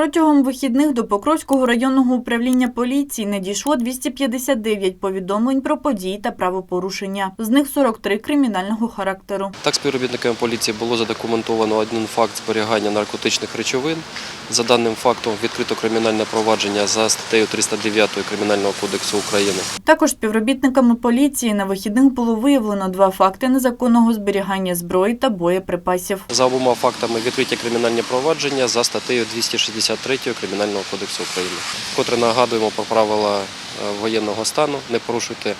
Протягом вихідних до Покровського районного управління поліції надійшло 259 повідомлень про події та правопорушення. З них 43 кримінального характеру. Так, співробітниками поліції було задокументовано один факт зберігання наркотичних речовин. За даним фактом відкрито кримінальне провадження за статтею 309 Кримінального кодексу України. Також співробітниками поліції на вихідних було виявлено два факти незаконного зберігання зброї та боєприпасів. За обома фактами відкриті кримінальні провадження за статтею 263 Кримінального кодексу України. Вкотре нагадуємо про правила е, воєнного стану. Не порушуйте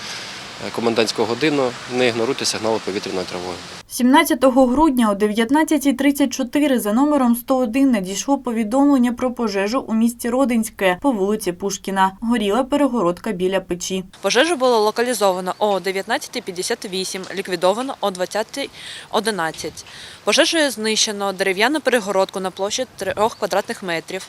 комендантську годину, не ігноруйте сигнали повітряної тривоги. 17 грудня о 19.34 за номером 101 надійшло повідомлення про пожежу у місті Родинське по вулиці Пушкіна. Горіла перегородка біля печі. Пожежу було локалізовано о 19.58, ліквідовано о 20.11. Пожежею знищено дерев'яну перегородку на площі 3 квадратних метрів.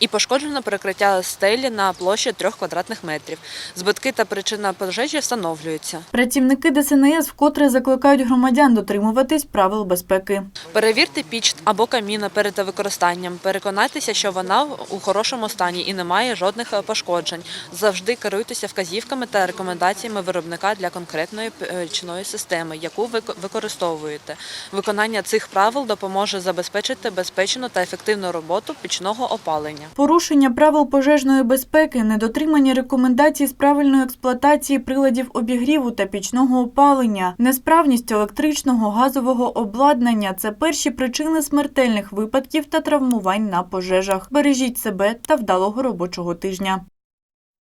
І пошкоджено перекриття стелі на площі 3 квадратних метрів. Збитки та причина пожежі встановлюються. Працівники ДСНС вкотре закликають громадян дотримуватись правил безпеки. Перевірте піч або каміна перед використанням. Переконайтеся, що вона у хорошому стані і не має жодних е, пошкоджень. Завжди керуйтеся вказівками та рекомендаціями виробника для конкретної пічної системи, яку ви використовуєте. Виконання цих правил допоможе забезпечити безпечну та ефективну роботу пічного опалення. Порушення правил пожежної безпеки, недотримання рекомендацій з правильної експлуатації приладів обігріву та пічного опалення, несправність електричного газового обладнання це перші причини смертельних випадків та травмувань на пожежах. Бережіть себе та вдалого робочого тижня.